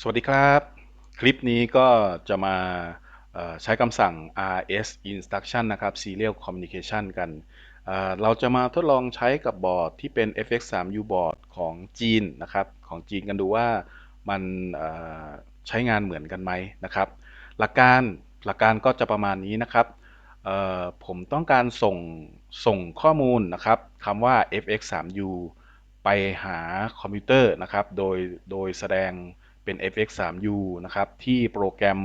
สวัสดีครับ คลิปนี้ก็จะมาใช้คำสั่ง rs instruction นะครับ serial communication กันเเราจะมาทดลองใช้กับบอร์ดที่เป็น fx3u บอร์ดของจีนนะครับ ของจีนกันดูว่ามันใช้งานเหมือนกันไหมนะครับ หลักการหลักการก็จะประมาณนี้นะครับ ผมต้องการส่งส่งข้อมูลนะครับคำว่า fx3u ไปหาคอมพิวเตอร์นะครับ โดยโดยแสดง เป็น fx3u นะครับ ที่โปรแกรม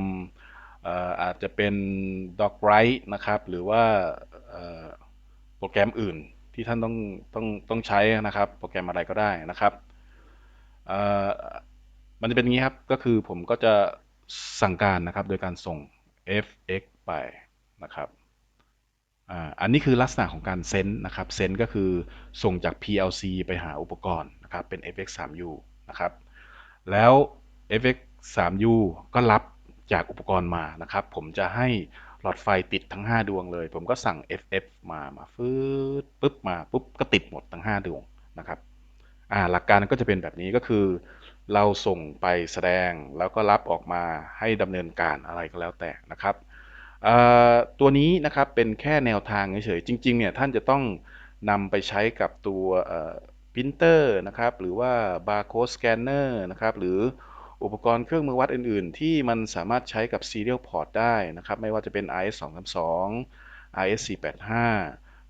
อาจจะเป็น docwrite นะครับ หรือว่าโปรแกรมอื่นที่ท่านต้องต้องต้องใช้นะครับ โปรแกรมอะไรก็ได้นะครับมันจะเป็นอย่างนี้ครับ ก็คือผมก็จะสั่งการนะครับ โดยการส่ง fx ไปนะครับอันนี้คือลักษณะของการเซนต์นะครับ เซนต์ก็คือส่งจาก PLC ไปหาอุปกรณ์นะครับ เป็น FX3U นะครับ แล้ว FX3U ก็รับจากอุปกรณ์มานะครับ ผมจะให้หลอดไฟติดทั้ง 5 ดวงเลย ผมก็สั่ง FF มามาฟืดปุ๊บมาปุ๊บก็ติดหมดทั้ง 5 ดวงนะครับอ่าหลักการก็จะเป็นแบบนี้ก็คือ เราส่งไปแสดงแล้วก็รับออกมาให้ดำเนินการอะไรก็แล้วแต่นะครับตัวนี้นะครับเป็นแค่แนวทางเฉยๆจริงๆเนี่ยท่านจะต้องนำไปใช้กับตัวพิมพ์เตอร์นะครับหรือว่าบาร์โค้ดสแกนเนอร์นะครับหรือ อุปกรณ์เครื่องมือวัดอื่น ๆ ที่มันสามารถใช้กับ Serial Port ได้นะครับ ไม่ว่าจะเป็น RS232 RS485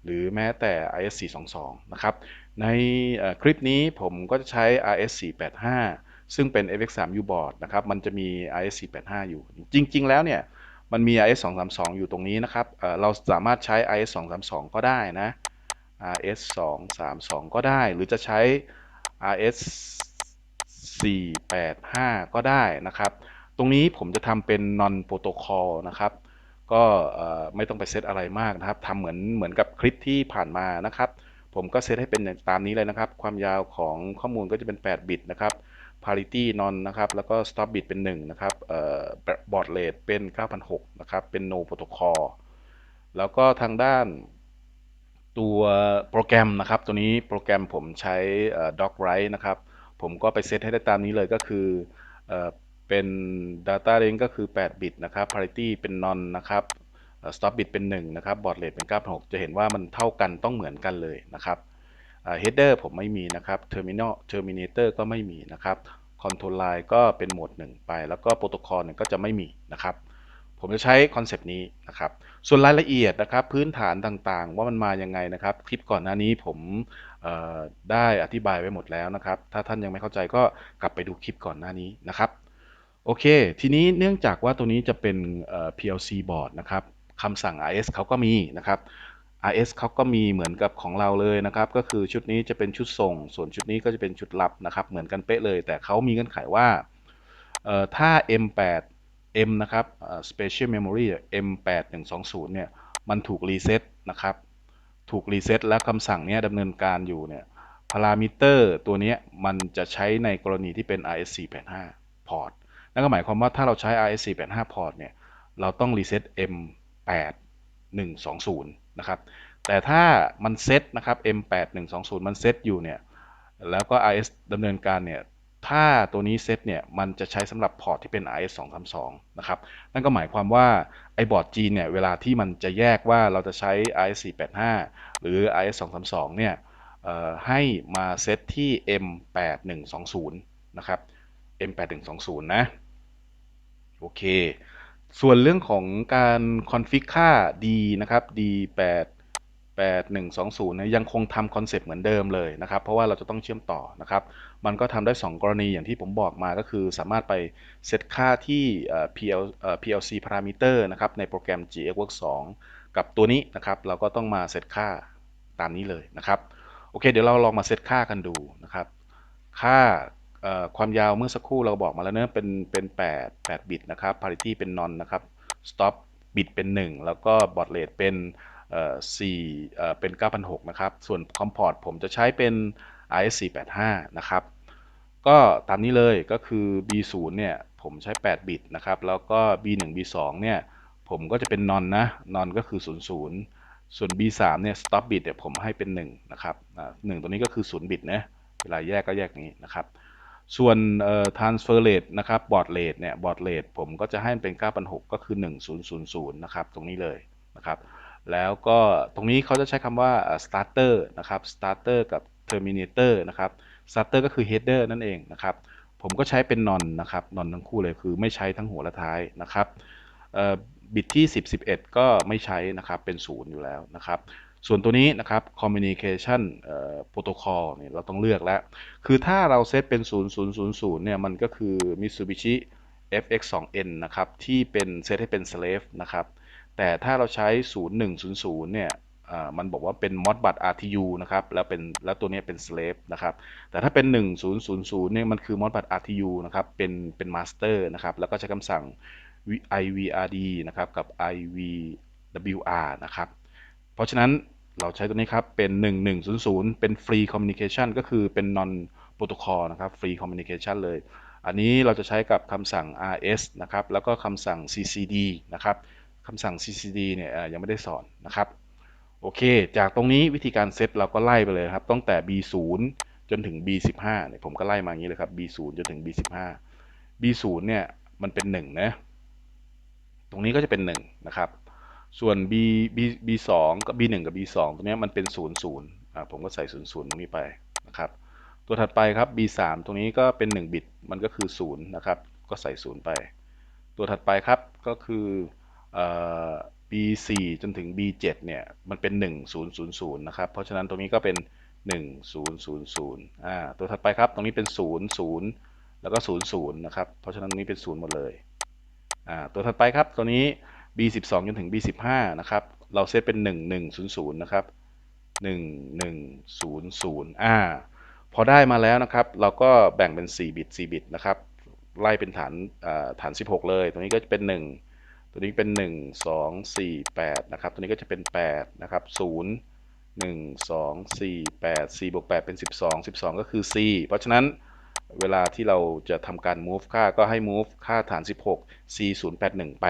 หรือแม้แต่ RS422 นะครับ ในคลิปนี้ผมก็จะใช้ RS485 ซึ่งเป็น FX3U board นะครับ มันจะมี RS485 อยู่ จริง ๆ แล้วเนี่ย มันมี RS 2 3 2 อยู่ตรงนี้นะครับ เราสามารถใช้ RS 2 3 2 ก็ได้นะ RS 2 3 2 ก็ได้ หรือจะใช้ RS 4 8 5 ก็ได้นะครับ ตรงนี้ผมจะทำเป็น non protocol นะครับก็ไม่ต้องไปเซตอะไรมากนะครับทำเหมือนเหมือนกับคลิปที่ผ่านมานะครับ ผมก็เซตให้เป็นตามนี้เลยนะครับ ความยาวของข้อมูลก็จะเป็น 8 บิตนะครับ parity non นะครับ แล้วก็ stop bit เป็น 1 นะครับเอ่อ baud rate เป็น 9,006นะครับ เป็น no protocol แล้วก็ทางด้านตัวโปรแกรมนะครับ ตัวนี้โปรแกรมผมใช้ docwrite นะครับ ผมก็ไปเซตให้ได้ตามนี้เลยก็คือเออเป็น data range ก็คือ 8 บิตนะครับ parity เป็น non นะครับ stop bit เป็น 1 นะครับ baud rate เป็น 96 จะเห็นว่ามันเท่ากันต้องเหมือนกันเลยนะครับ header ผมไม่มีนะครับ terminal terminator ก็ไม่มีนะครับ control line ก็เป็นโหมด 1 ไป แล้วก็โปรโตคอลก็จะไม่มีนะครับ ผมจะใช้คอนเซปต์นี้นะครับ ส่วนรายละเอียดนะครับ พื้นฐานต่างๆ ว่ามันมายังไงนะครับ คลิปก่อนหน้านี้ผม ได้อธิบายไว้หมดแล้วนะครับ ถ้าท่านยังไม่เข้าใจก็กลับไปดูคลิปก่อนหน้านี้นะครับ โอเค ทีนี้เนื่องจากว่าตัวนี้จะเป็น PLC board นะครับคำสั่ง RS เขาก็มีนะครับ RS เขาก็มีเหมือนกับของเราเลยนะครับ ก็คือชุดนี้จะเป็นชุดส่ง ส่วนชุดนี้ก็จะเป็นชุดรับนะครับ เหมือนกันเป๊ะเลย แต่เขามีเงื่อนไขว่าถ้า M8 M นะครับ Special Memory M8120 เนี่ย มันถูกรีเซ็ตนะครับ ถูกรีเซ็ตแล้วคำสั่งนี้ดำเนินการอยู่เนี่ยพารามิเตอร์ตัวนี้มันจะใช้ในกรณีที่เป็น RS485 พอร์ตนั่นก็หมายความว่าถ้าเราใช้ RS485 พอร์ตเนี่ยเราต้องรีเซ็ต M8120 นะครับแต่ถ้ามันเซตนะครับ M8120 มันเซตอยู่เนี่ยแล้วก็ RS ดำเนินการเนี่ย ถ้าตัวนี้เซตเนี่ยมันจะใช้สำหรับพอร์ตที่เป็น RS 232นะครับ นั่นก็หมายความว่าไอ้บอร์ด G เนี่ยเวลาที่มันจะแยกว่าเราจะใช้ RS 485หรือ RS 232เนี่ยให้มาเซตที่ M8120 นะครับ M8120 นะโอเค ส่วนเรื่องของการคอนฟิกค่า D นะครับ D8 8120เนี่ยยังคงทำคอนเซปต์เหมือนเดิมเลยนะครับ เพราะว่าเราจะต้องเชื่อมต่อนะครับ มันก็ทำได้ 2 กรณีอย่างที่ผมบอกมาก็คือสามารถไปเซตค่าที่ PL PLC parameter นะครับในโปรแกรม GXWorks 2 กับตัวนี้นะครับ เราก็ต้องมาเซตค่าตามนี้เลยนะครับ โอเค เดี๋ยวเราลองมาเซตค่ากันดูนะครับ ค่าความยาวเมื่อสักครู่เราบอกมาแล้วเนะเป็นเป็น 8 8 บิตนะครับ parity เป็น non นะครับ stop บิตเป็น 1 แล้วก็ baud rate เป็น 4เป็น9,006นะครับ ส่วนคอมพอร์ตผมจะใช้เป็น RS485 นะครับ ก็ตามนี้เลยก็คือ B0 เนี่ยผมใช้ 8 บิตนะครับ แล้วก็ B1 B2 เนี่ยผมก็จะเป็น non นะ non ก็คือ 00 ส่วน B3 เนี่ย stop bit เนี่ยผมให้เป็น 1 นะครับ1ตัวนี้ก็คือ 0 บิตนะเวลาแยกก็แยกนี้นะครับ ส่วน transfer rate นะครับ board rate เนี่ย board rate ผมก็จะให้มันเป็น9,600ก็คือ 1000 นะครับ ตรงนี้เลยนะครับ แล้วก็ตรงนี้เขาจะใช้คำว่า starter นะครับ starter กับ terminator นะครับ starter ก็คือ header นั่นเองนะครับ ผมก็ใช้เป็น non นะครับ non ทั้งคู่เลยคือไม่ใช้ทั้งหัวและท้ายนะครับบิตที่ 10 11 ก็ไม่ใช้นะครับเป็น 0 อยู่แล้วนะครับ ส่วนตัวนี้นะครับ communication protocol เนี่ยเราต้องเลือกแล้ว คือถ้าเราเซตเป็น 0000เนี่ยมันก็คือ Mitsubishi FX2N นะครับ ที่เป็นเซตให้เป็น slave นะครับ แต่ถ้าเราใช้ 0100 เนี่ยมันบอกว่าเป็น Modbus RTU นะครับ แล้วเป็นแล้วตัวนี้เป็น slave นะครับ แต่ถ้าเป็น 1000 เนี่ยมันคือ Modbus RTU นะครับ เป็นเป็น master นะครับ แล้วก็ใช้คำสั่ง IVRD นะครับ กับ IVWR นะครับ เพราะฉะนั้นเราใช้ตัวนี้ครับ เป็น 1100 เป็น free communication ก็คือเป็น non protocol นะครับ free communication เลย อันนี้เราจะใช้กับคำสั่ง RS นะครับ แล้วก็คำสั่ง CCD นะครับ คำสั่ง CCD เนี่ยยังไม่ได้สอนนะครับ โอเค จากตรงนี้วิธีการเซตเราก็ไล่ไปเลยครับ ตั้งแต่ B0 จนถึง B15 เนี่ยผมก็ไล่มาอย่างนี้เลยครับ B0 จนถึง B15 B0 เนี่ยมันเป็น1นะตรงนี้ก็จะเป็น1นะครับ ส่วน B B B2 กับ B1 กับ B2 ตรงนี้มันเป็น 0 0อ่าผมก็ใส่ 0 0 ตรงนี้ไปนะครับตัวถัดไปครับ B3 ตรงนี้ก็เป็น 1 บิตมันก็คือ 0 นะครับ ก็ใส่ 0 ไป ตัวถัดไปครับก็คือเอ่อ B4 จนถึง B7 เนี่ยมันเป็น 1000 นะครับ เพราะฉะนั้นตรงนี้ก็เป็น 1000อ่าตัวถัดไปครับตรงนี้เป็น 0 0 แล้วก็ 00 นะครับ เพราะฉะนั้นตรงนี้เป็น 0 หมดเลยอ่าตัวถัดไปครับตัวนี้ B12 จนถึง B15 นะครับเราเซตเป็น 1100 นะครับ 1100อ่าพอได้มาแล้วนะครับ เราก็แบ่งเป็น 4 บิต 4 บิตนะครับไล่เป็นฐานฐาน 16 เลย ตรงนี้ก็จะเป็น 1 ตัวนี้เป็น 1 2 4 8นะครับ ตัวนี้ก็จะเป็น 8 นะครับ 0 1 2 4 8 4บวก8เป็น 12 12 ก็คือ C เพราะฉะนั้นเวลาที่เราจะทำการ move ค่าก็ให้ move ค่าฐาน 16 C 0 8 1ไป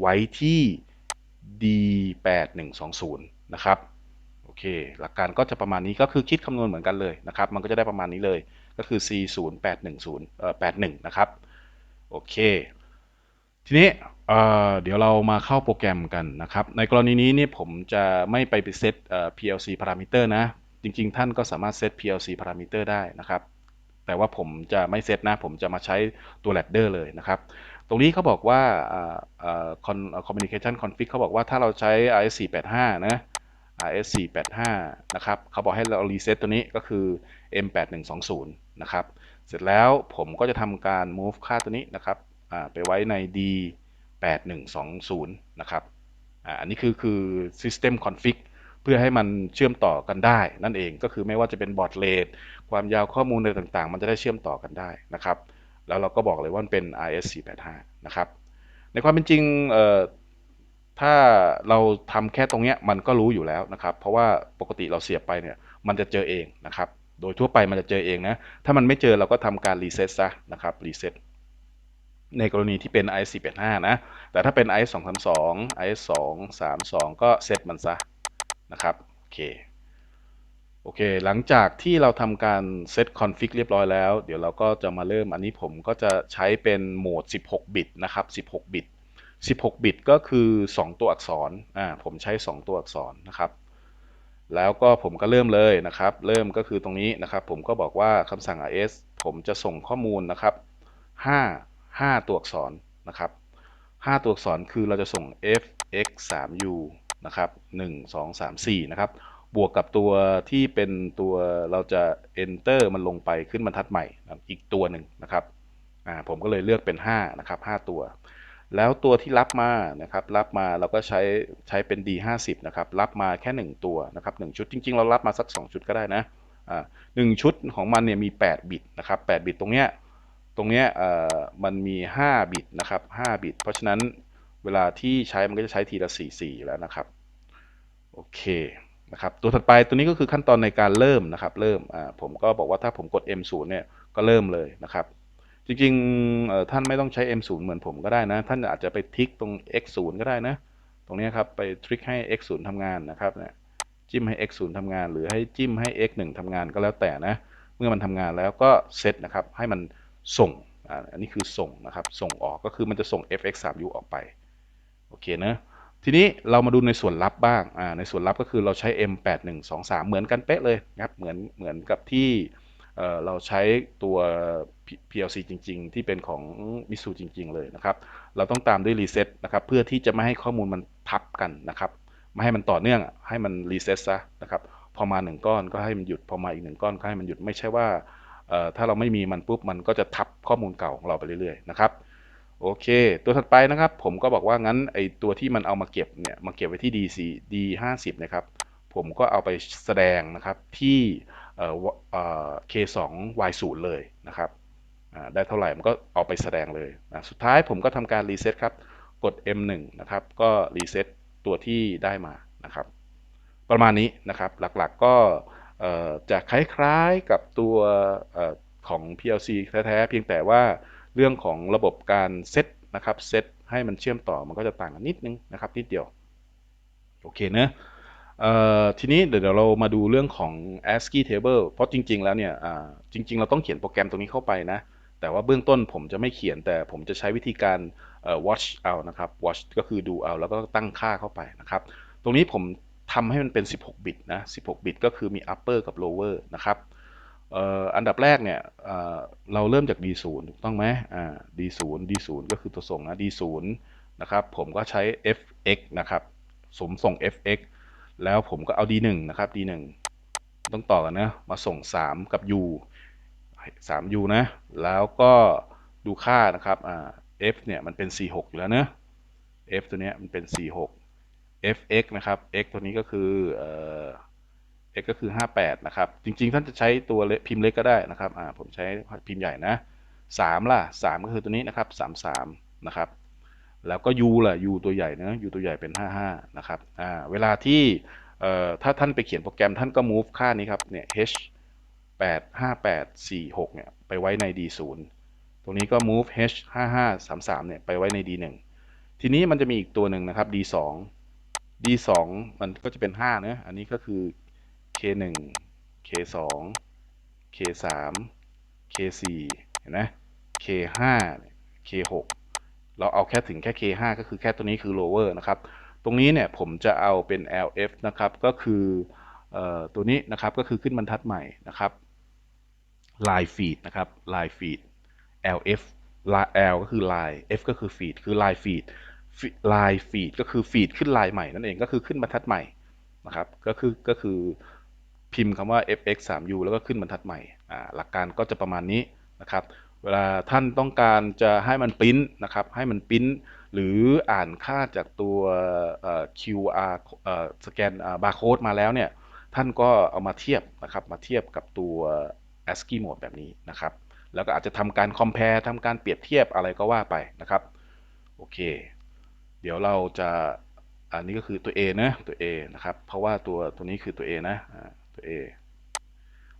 ไว้ที่ D 8 1 2 0นะครับ โอเค หลักการก็จะประมาณนี้ก็คือคิดคำนวณเหมือนกันเลยนะครับ มันก็จะได้ประมาณนี้เลย ก็คือ C 0 8 1 0เอ่อ81 นะครับ โอเค ทีนี้เดี๋ยวเรามาเข้าโปรแกรมกันนะครับ ในกรณีนี้นี่ผมจะไม่ไปไปเซต PLC parameter นะ จริงๆ ท่านก็สามารถเซต PLC parameter ได้นะครับ แต่ว่าผมจะไม่เซตนะ ผมจะมาใช้ตัว ladder เลยนะครับ ตรงนี้เขาบอกว่า communication config เขาบอกว่าถ้าเราใช้ RS485 นะ RS485 นะครับ เขาบอกให้เรา reset ตัวนี้ก็คือ M8120 นะครับ เสร็จแล้วผมก็จะทำการ move ค่าตัวนี้นะครับ ไปไว้ใน D 8120นะครับอันนี้คือคือ system config เพื่อให้มันเชื่อมต่อกันได้ นั่นเองก็คือไม่ว่าจะเป็นบอร์ดเลทความยาวข้อมูลอะไรต่างๆ มันจะได้เชื่อมต่อกันได้นะครับ แล้วเราก็บอกเลยว่ามันเป็น RS485 นะครับ ในความเป็นจริงถ้าเราทำแค่ตรงนี้มันก็รู้อยู่แล้วนะครับ เพราะว่าปกติเราเสียบไปเนี่ยมันจะเจอเองนะครับ โดยทั่วไปมันจะเจอเองนะ ถ้ามันไม่เจอเราก็ทำการรีเซ็ตซะนะครับรีเซ็ต ในกรณีที่เป็น i 485นะ แต่ถ้าเป็น i 232 i 232 ก็เซตมันซะนะครับ โอเค โอเค หลังจากที่เราทำการเซตคอนฟิกเรียบร้อยแล้ว เดี๋ยวเราก็จะมาเริ่ม อันนี้ผมก็จะใช้เป็นโหมด 16 บิตนะครับ 16 บิต 16 บิตก็คือ 2 ตัวอักษร อ่า ผมใช้ 2 ตัวอักษรนะครับ แล้วก็ผมก็เริ่มเลยนะครับ เริ่มก็คือตรงนี้นะครับ ผมก็บอกว่าคำสั่ง RS ผมจะส่งข้อมูลนะครับ 5 5 ตัวอักษรนะครับ5ตัวอักษรคือเราจะส่ง f x 3 u นะครับ1 2 3 4นะครับบวกกับตัวที่เป็นตัวเราจะ enter มันลงไปขึ้นบรรทัดใหม่อีกตัวหนึ่งนะครับอ่าผมก็เลยเลือกเป็น5นะครับ5ตัว แล้วตัวที่รับมานะครับรับมาเราก็ใช้ใช้เป็น d 5 0นะครับรับมาแค่ 1 ตัวนะครับ1ชุดจริง ๆ เรารับมาสัก 2 ชุดก็ได้นะอ่าหชุดของมันเนี่ยมี 8 บิตนะครับ8บิตตรงเนี้ย ตรงนี้มันมี 5 บิตนะครับ5บิต เพราะฉะนั้นเวลาที่ใช้มันก็จะใช้ทีละ4 4แล้วนะครับ โอเคนะครับ ตัวถัดไปตัวนี้ก็คือขั้นตอนในการเริ่มนะครับ เริ่มผมก็บอกว่าถ้าผมกด M0 เนี่ยก็เริ่มเลยนะครับจริงๆท่านไม่ต้องใช้ M0 เหมือนผมก็ได้นะ ท่านอาจจะไปทิกตรง X0 ก็ได้นะ ตรงนี้ครับ ไปทริกให้ X0 ทำงานนะครับเนี่ยจิ้มให้ X0 ทำงาน หรือให้จิ้มให้ X1 ทำงานก็แล้วแต่นะ เมื่อมันทำงานแล้วก็เซตนะครับ ให้มัน ส่งอ่าอันนี้คือส่งนะครับส่งออกก็คือมันจะส่ง fx3u ออกไปโอเคนะทีนี้เรามาดูในส่วนลับบ้างอ่าในส่วนลับก็คือเราใช้ m8123 เหมือนกันเป๊ะเลยนะครับเหมือนเหมือนกับที่เอ่อเราใช้ตัว PLC จริง ๆ ที่เป็นของ Misu จริง ๆ เลยนะครับ เราต้องตามด้วย reset นะครับ เพื่อที่จะไม่ให้ข้อมูลมันทับกันนะครับ ไม่ให้มันต่อเนื่องให้มัน reset ซะนะครับ พอมาหนึ่งก้อนก็ให้มันหยุด พอมาอีกหนึ่งก้อนก็ให้มันหยุด ไม่ใช่ว่า ถ้าเราไม่มีมันปุ๊บมันก็จะทับข้อมูลเก่าของเราไปเรื่อยๆนะครับโอเค ตัวถัดไปนะครับ ผมก็บอกว่างั้นไอตัวที่มันเอามาเก็บเนี่ยมาเก็บไว้ที่ DC D50 นะครับผมก็เอาไปแสดงนะครับที่เอ่อวเอ่อ K2 Y0 เลยนะครับได้เท่าไหร่มันก็เอาไปแสดงเลยสุดท้ายผมก็ทำการรีเซ็ตครับกด M1 นะครับก็รีเซ็ตตัวที่ได้มานะครับประมาณนี้นะครับหลักๆก็ จะคล้ายๆกับตัวออของ PLC แท้ๆเพียงแต่ว่าเรื่องของระบบการเซตนะครับเซตให้มันเชื่อมต่อมันก็จะต่างกันนิดนึงนะครับนิดเดียว โอเคเนอะทีนี้เดี๋ยวเรามาดูเรื่องของ ASCII table เพราะจริง ๆ แล้วเนี่ยจริง ๆ เราต้องเขียนโปรแกรมตรงนี้เข้าไปนะ แต่ว่าเบื้องต้นผมจะไม่เขียนแต่ผมจะใช้วิธีการ watch เอานะครับ watch ก็คือดูเอาแล้วก็ตั้งค่าเข้าไปนะครับ ตรงนี้ผม ทำให้มันเป็น 16 บิตนะ 16 บิตก็คือมี upper กับ lower นะครับอันดับแรกเนี่ยเราเริ่มจาก D0 ถูกต้องไหมอ่า D0 D0 ก็คือตัวส่งนะ D0 นะครับ ผมก็ใช้ fx นะครับ สมส่ง fx แล้วผมก็เอา d1 นะครับ d1 ต้องต่อกันนะ มาส่ง 3 กับ u 3 u นะ แล้วก็ดูค่านะครับอ่า f เนี่ยมันเป็น 46 อยู่แล้วเนะ f ตัวเนี้ยมันเป็น 46 fx นะครับ x ตัวนี้ก็คือเอ่อ x ก็คือ 58 นะครับ จริงๆ ท่านจะใช้ตัวเล็กพิมพ์เล็กก็ได้นะครับอ่าผมใช้พิมพ์ใหญ่นะ3ล่ะ 3 ก็คือตัวนี้นะครับ 33 นะครับ แล้วก็ u ล่ะ u ตัวใหญ่นะ u ตัวใหญ่เป็น 55 นะครับอ่าเวลาที่เอ่อถ้าท่านไปเขียนโปรแกรมท่านก็ move ค่านี้ครับ เนี่ย h 8 5 8 4 6 เนี่ย ไปไว้ใน d0 ตรงนี้ก็ move h 5 5 3 3 เนี่ย ไปไว้ใน d1 ทีนี้มันจะมีอีกตัวหนึ่งนะครับ d2 d2 d2 มันก็จะเป็น5เนะอันนี้ก็คือ k1 k2 k3 k4 เห็นไหม k5 k6 เราเอาแค่ถึงแค่ K5 ก็คือแค่ตัวนี้คือ lower นะครับ ตรงนี้เนี่ยผมจะเอาเป็น LF นะครับ ก็คือออตัวนี้นะครับก็คือขึ้นบรรทัดใหม่นะครับ line feed นะครับ line feed LF L ก็คือ line F ก็คือ feed คือ line feed line feed ก็คือ feed ขึ้น line ใหม่นั่นเองก็คือขึ้นบรรทัดใหม่นะครับก็คือก็คือพิมพ์คำว่า fx 3 u แล้วก็ขึ้นบรรทัดใหม่หลักการก็จะประมาณนี้นะครับเวลาท่านต้องการจะให้มันปริ้นนะครับให้มันปริ้นหรืออ่านค่าจากตัว QR สแกนบาร์โค้ดมาแล้วเนี่ยท่านก็เอามาเทียบนะครับมาเทียบกับตัว ASCII mode แบบนี้นะครับแล้วก็อาจจะทำการ compare ทำการเปรียบเทียบอะไรก็ว่าไปนะครับโอเค เดี๋ยวเราจะอันนี้ก็คือตัว A นะตัว A นะครับ เพราะว่าตัวตัวนี้คือตัว A นะตัว A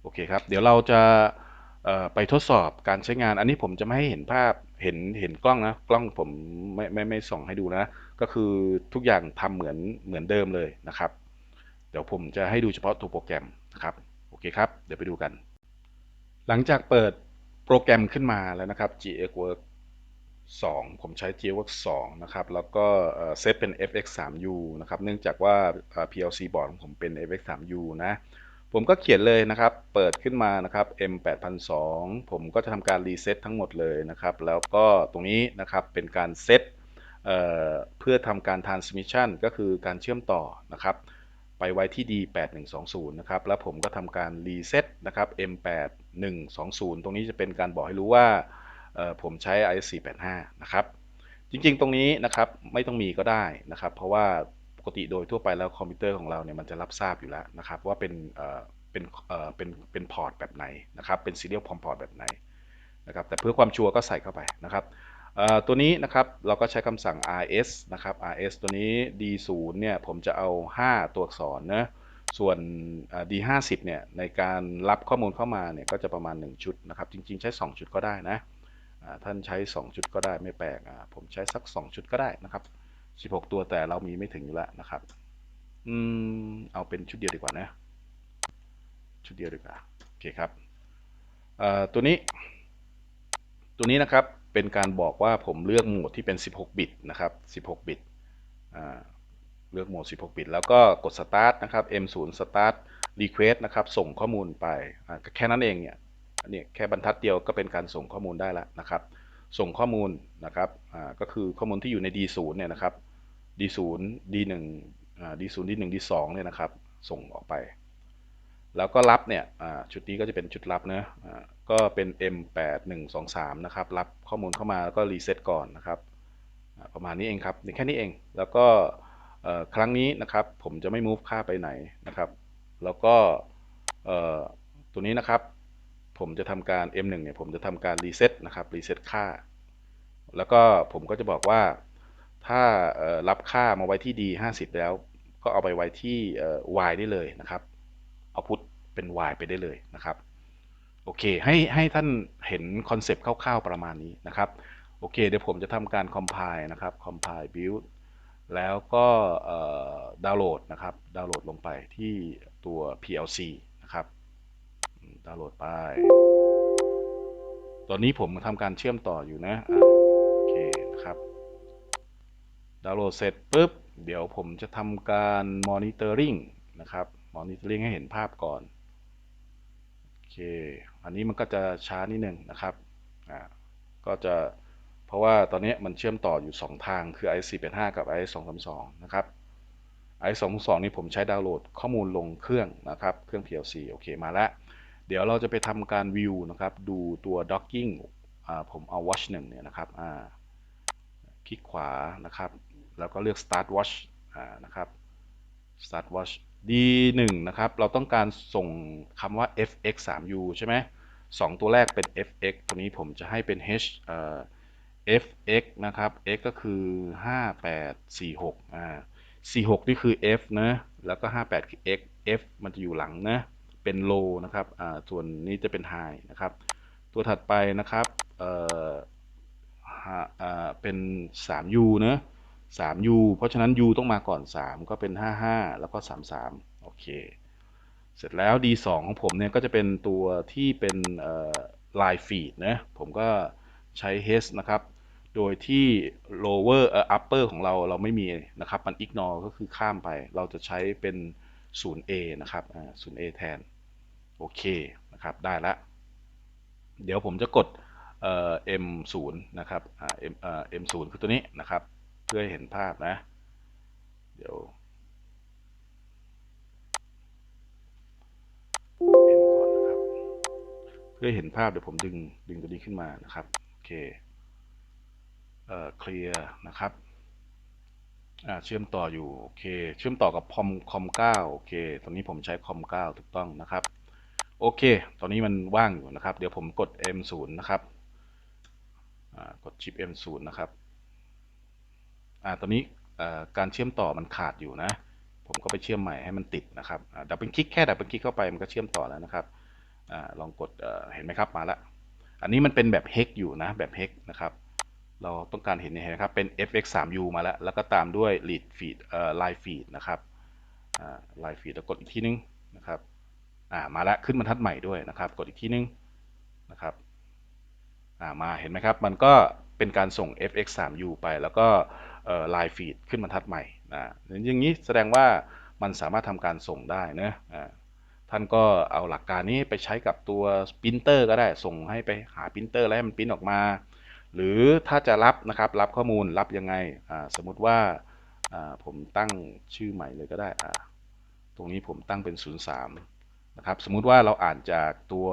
โอเคครับ เดี๋ยวเราจะไปทดสอบการใช้งาน อันนี้ผมจะไม่ให้เห็นภาพเห็นเห็นกล้องนะกล้องผมไม่ไม่ไม่ส่องให้ดูนะ ก็คือทุกอย่างทำเหมือนเหมือนเดิมเลยนะครับ เดี๋ยวผมจะให้ดูเฉพาะตัวโปรแกรมนะครับโอเคครับ เดี๋ยวไปดูกัน หลังจากเปิดโปรแกรมขึ้นมาแล้วนะครับ GX Work 2 ผมใช้ GX 2นะครับ แล้วก็เซตเป็น FX 3 U นะครับ เนื่องจากว่า PLC บอร์ดของผมเป็น FX 3 U นะ ผมก็เขียนเลยนะครับ เปิดขึ้นมานะครับ M 8002ผมก็จะทำการรีเซ็ตทั้งหมดเลยนะครับ แล้วก็ตรงนี้นะครับเป็นการเซตเเพื่อทำการ transmission ก็คือการเชื่อมต่อนะครับไปไว้ที่ D8120 นะครับ แล้วผมก็ทำการรีเซ็ตนะครับ M8120 ตรงนี้จะเป็นการบอกให้รู้ว่า ผมใช้ IS485 นะครับจริงๆ ตรงนี้นะครับไม่ต้องมีก็ได้นะครับ เพราะว่าปกติโดยทั่วไปแล้วคอมพิวเตอร์ของเราเนี่ยมันจะรับทราบอยู่แล้วนะครับ ว่าเป็นเป็นเป็นเป็นพอร์ตแบบไหนนะครับ เป็น serial pom port แบบไหนนะครับแต่เพื่อความชัวร์ก็ใส่เข้าไปนะครับตัวนี้นะครับเราก็ใช้คำสั่ง rs นะครับ rs ตัวนี้ d0 เนี่ยผมจะเอา 5 ตัวอักษรนะส่วน d50 เนี่ยในการรับข้อมูลเข้ามาเนี่ยก็จะประมาณ 1 ชุดนะครับ จริงๆ ใช้ 2 ชุดก็ได้นะ ท่านใช้ 2 ชุดก็ได้ไม่แปลกผมใช้สัก 2 ชุดก็ได้นะครับ 16 ตัวแต่เรามีไม่ถึงอยู่แล้วนะครับ อืม เอาเป็นชุดเดียวดีกว่านะ ชุดเดียวดีกว่าโอเคครับตัวนี้ ตัวนี้นะครับเป็นการบอกว่าผมเลือกโหมดที่เป็น 16 บิตนะครับ 16 บิตเลือกโหมด 16 บิต แล้วก็กด start นะครับ M0 start request นะครับ ส่งข้อมูลไปก็แค่นั้นเองเนี่ย อันนี้แค่บรรทัดเดียวก็เป็นการส่งข้อมูลได้แล้วนะครับ ส่งข้อมูลนะครับอ่าก็คือข้อมูลที่อยู่ใน D0 เนี่ยนะครับ D0 D1 อ่า D0 D1 D2 เนี่ยนะครับ ส่งออกไป แล้วก็รับเนี่ยอ่าชุดนี้ก็จะเป็นชุดรับนะอ่าก็เป็น M8123 นะครับรับข้อมูลเข้ามาแล้วก็รีเซ็ตก่อนนะครับประมาณนี้เองครับแค่นี้เองแล้วก็ครั้งนี้นะครับผมจะไม่ move ค่าไปไหนนะครับ แล้วก็ตัวนี้นะครับ ผมจะทำการ M1 เนี่ยผมจะทำการรีเซ็ตนะครับรีเซ็ตค่า แล้วก็ผมก็จะบอกว่าถ้ารับค่ามาไว้ที่ D 50 แล้ว ก็เอาไปไว้ที่ Y ได้เลยนะครับเอาพุทเป็น Y ไปได้เลยนะครับโอเคให้ให้ท่านเห็นคอนเซปต์คร่าวๆประมาณนี้นะครับโอเคเดี๋ยวผมจะทำการ compile นะครับ compile build แล้วก็ดาวน์โหลดนะครับดาวน์โหลดลงไปที่ตัว PLC นะครับ ดาวน์โหลดไป ตอนนี้ผมทำการเชื่อมต่ออยู่นะอะโอเคนะครับ ดาวน์โหลดเสร็จปุ๊บ เดี๋ยวผมจะทำการ monitoring นะครับ monitoring ให้เห็นภาพก่อน โอเค อันนี้มันก็จะช้านิดนึงนะครับอ่าก็จะเพราะว่าตอนนี้มันเชื่อมต่ออยู่ 2 ทางคือ i485 กับ i232 นะครับ i232 นี่ผมใช้ดาวน์โหลดข้อมูลลงเครื่องนะครับ เครื่อง PLC โอเคมาแล้ว เดี๋ยวเราจะไปทำการวิวนะครับ ดูตัว docking อ่าผมเอา watch 1เนี่ยนะครับคลิกขวานะครับ แล้วก็เลือก start watch นะครับ start watch D1 นะครับ เราต้องการส่งคำว่า fx 3u ใช่ไหมสองตัวแรกเป็น fx ตัวนี้ผมจะให้เป็น h fx นะครับ x ก็คือ 5846อ่า46 นี่คือ f นะ แล้วก็ 58 คือ x f มันจะอยู่หลังนะ เป็น low นะครับอ่าส่วนนี้จะเป็น high นะครับ ตัวถัดไปนะครับเอ่อฮะอ่าเป็น 3u เนะ 3u เพราะฉะนั้น u ต้องมาก่อน 3 ก็เป็น 55 แล้วก็ 33 โอเค เสร็จแล้ว d2 ของผมเนี่ยก็จะเป็นตัวที่เป็นเอ่อ line feed นะ ผมก็ใช้ h นะครับ โดยที่ lower เอ่อ upper ของเราเราไม่มีนะครับ มัน ignore ก็คือข้ามไป เราจะใช้เป็น 0a นะครับอ่า 0a แทน โอเคนะครับได้ละเดี๋ยวผมจะกดเอ่อ M0 นะครับอ่า M เอ่อ M0 คือตัวนี้นะครับ เพื่อให้เห็นภาพนะ เดี๋ยวเห็นก่อนนะครับ เพื่อเห็นภาพเดี๋ยวผมดึงดึงตัวนี้ขึ้นมานะครับโอเคเอ่อเคลียร์นะครับอ่าเชื่อมต่ออยู่โอเค เชื่อมต่อกับคอมคอม9โอเคตอนนี้ผมใช้คอม9ถูกต้องนะครับ โอเค ตอนนี้มันว่างอยู่นะครับ เดี๋ยวผมกด M0 นะครับ กดชิป M0 นะครับ อ่า ตอนนี้การเชื่อมต่อมันขาดอยู่นะ ผมก็ไปเชื่อมใหม่ให้มันติดนะครับดับเบิลคลิกแค่ดับเบิลคลิกเข้าไปมันก็เชื่อมต่อแล้วนะครับอลองกดเห็นไหมครับมาละ อันนี้มันเป็นแบบ hex อยู่นะ แบบ hex นะครับ เราต้องการเห็นเห็นนะครับ เป็น fx3u มาแล้ว แล้วก็ตามด้วย lead feed เอ่อ line feed นะครับ line feed แล้วกดอีกทีนึงนะครับ อ่ามาแล้วขึ้นบรรทัดใหม่ด้วยนะครับ กดอีกทีนึงนะครับอ่ามาเห็นไหมครับ มันก็เป็นการส่ง fx3u ไปแล้วก็เอ่อ line feed ขึ้นบรรทัดใหม่อ่าอย่างนี้แสดงว่ามันสามารถทำการส่งได้นะอ่าท่านก็เอาหลักการนี้ไปใช้กับตัวปรินเตอร์ก็ได้ส่งให้ไปหาปรินเตอร์แล้วให้มันปริ้นออกมา หรือถ้าจะรับนะครับรับข้อมูลรับยังไงอ่าสมมุติว่าอ่าผมตั้งชื่อใหม่เลยก็ได้อ่าตรงนี้ผมตั้งเป็น 03 นะครับสมมุติว่าเราอ่านจากตัว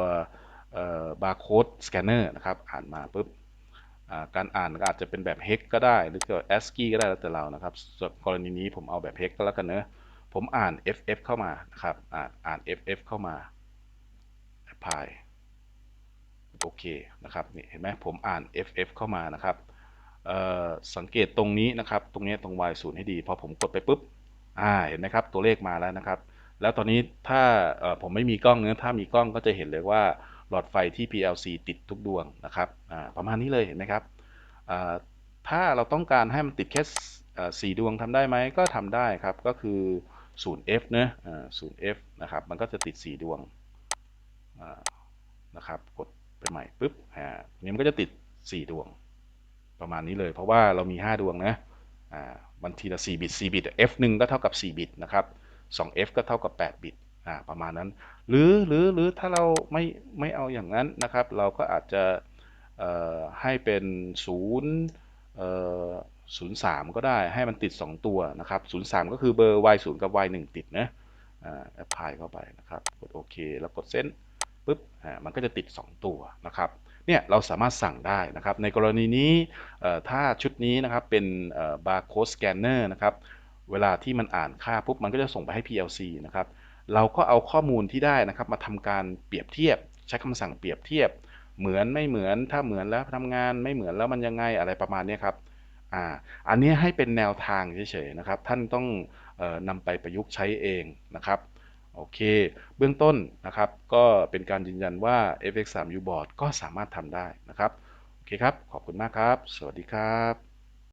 บาร์โค้ดสแกนเนอร์นะครับอ่านมาปุ๊บการอ่านก็อาจจะเป็นแบบ hex ก็ได้ หรือก็ ASCII ก็ได้แล้วแต่เรานะครับส่วนกรณีนี้ผมเอาแบบ hex ก็แล้วกันเนอะผมอ่าน ff เข้ามานะครับอ่านอ่าน ff เข้ามา apply โอเคนะครับนี่เห็นไหมผมอ่าน ff เข้ามานะครับสังเกตตรงนี้นะครับ ตรงนี้ตรง y 0ให้ดี พอผมกดไปปุ๊บอ่าเห็นไหมครับ ตัวเลขมาแล้วนะครับ แล้วตอนนี้ถ้าผมไม่มีกล้องเนื้อถ้ามีกล้องก็จะเห็นเลยว่าหลอดไฟที่ PLC ติดทุกดวงนะครับประมาณนี้เลยเห็นไหมครับถ้าเราต้องการให้มันติดแค่สี่ดวงทำได้ไหมก็ทำได้ครับก็คือ 0f เนะอ่า 0f นะครับมันก็จะติด 4 ดวงนะครับกดไปใหม่ปุ๊บอ่านี้มันก็จะติด 4 ดวง ประมาณนี้เลย เพราะว่าเรามี 5 ดวงนะอ่ามันทีละ4บิต4บิต f 1ก็เท่ากับ 4 บิตนะครับ 2f ก็เท่ากับ 8 บิตอ่าประมาณนั้น หรือหรือหรือถ้าเราไม่ไม่เอาอย่างนั้นนะครับ เราก็อาจจะให้เป็น0เอ่อ03 ก็ได้ให้มันติด 2 ตัวนะครับ 03 ก็คือเบอร์ y 0กับ y 1 ติดนะอ่าแอปพลายเข้าไปนะครับกดโอเคแล้วกดเซ็นปุ๊บอ่ามันก็จะติด 2 ตัวนะครับเนี่ยเราสามารถสั่งได้นะครับ ในกรณีนี้ถ้าชุดนี้นะครับเป็นบาร์โค้ดสแกนเนอร์นะครับ เวลาที่มันอ่านค่าปุ๊บมันก็จะส่งไปให้ PLC นะครับ เราก็เอาข้อมูลที่ได้นะครับมาทำการเปรียบเทียบ ใช้คำสั่งเปรียบเทียบ เหมือนไม่เหมือนถ้าเหมือนแล้วทำงานไม่เหมือนแล้วมันยังไงอะไรประมาณนี้ครับอ่าอันนี้ให้เป็นแนวทางเฉยๆนะครับ ท่านต้องออนำไปประยุกต์ใช้เองนะครับโอเค เบื้องต้นนะครับ ก็เป็นการยืนยันว่า FX3 U Board ก็สามารถทำได้นะครับ โอเคครับ ขอบคุณมากครับ สวัสดีครับ